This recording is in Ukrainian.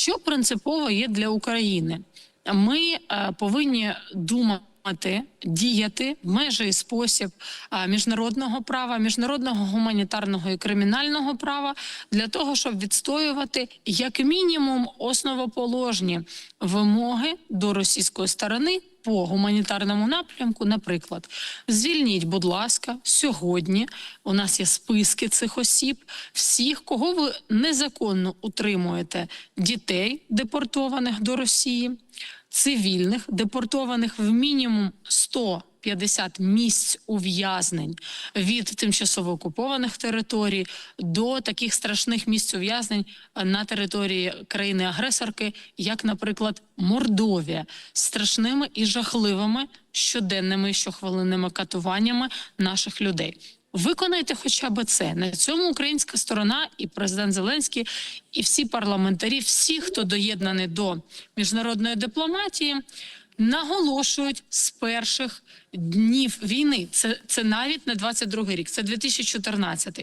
Що принципово є для України? Ми е, повинні думати, діяти в межі і спосіб е, міжнародного права, міжнародного гуманітарного і кримінального права для того, щоб відстоювати як мінімум основоположні вимоги до російської сторони. По гуманітарному напрямку, наприклад, звільніть, будь ласка, сьогодні. У нас є списки цих осіб, всіх, кого ви незаконно утримуєте дітей, депортованих до Росії, цивільних, депортованих в мінімум 150 місць ув'язнень від тимчасово окупованих територій до таких страшних місць ув'язнень на території країни-агресорки, як, наприклад, Мордовія, з страшними і жахливими щоденними і щохвилинними катуваннями наших людей. Виконайте хоча б це. На цьому українська сторона і президент Зеленський, і всі парламентарі, всі, хто доєднаний до міжнародної дипломатії, наголошують з перших днів війни. Це, це навіть не 22 рік, це 2014.